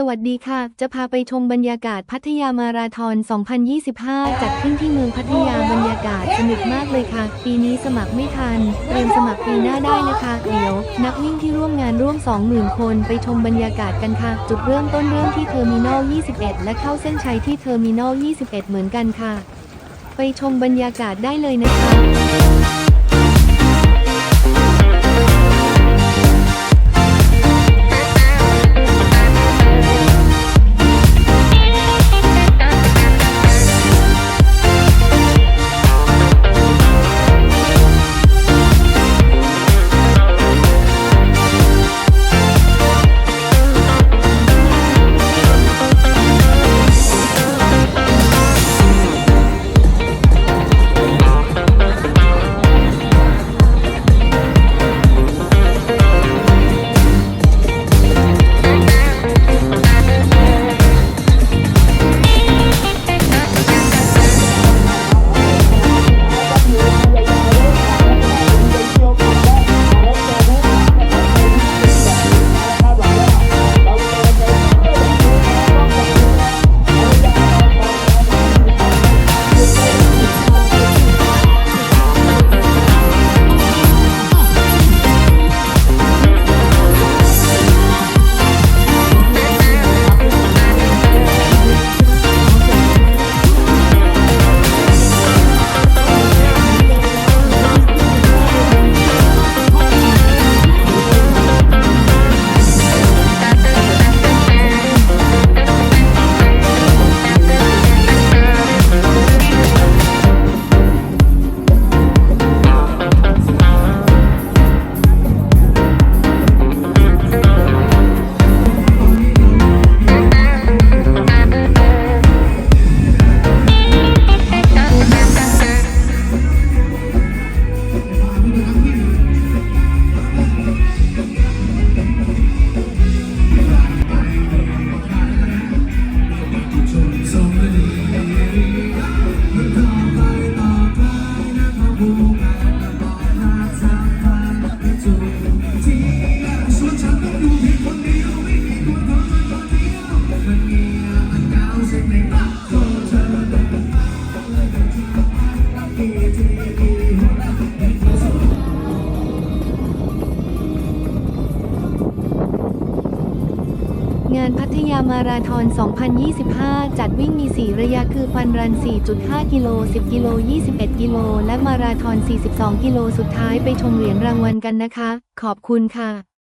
สวัสดีค่ะ จะพาไปชมบรรยากาศพัทยามาราธอน 2025 จัดขึ้นที่เมืองพัทยาบรรยากาศสนุกมากเลยค่ะ ปีนี้สมัครไม่ทัน เตรียมสมัครปีหน้าได้นะคะ เดี๋ยว นักวิ่งที่ร่วมงานร่วม 20,000 คนไปชมบรรยากาศกันค่ะ จุดเริ่มต้นเริ่มที่เทอร์มินอล 21 และเข้าเส้นชัยที่เทอร์มินอล 21 เหมือนกันค่ะ ไปชมบรรยากาศได้เลยนะคะ งานพัทยามาราธอน 2025 จัดวิ่งมี 4 ระยะคือฟันรัน 4.5 กิโล 10 กิโล 21 กิโล และมาราธอน 42 กิโล สุดท้ายไปชมเหรียญรางวัลกันนะคะ ขอบคุณค่ะ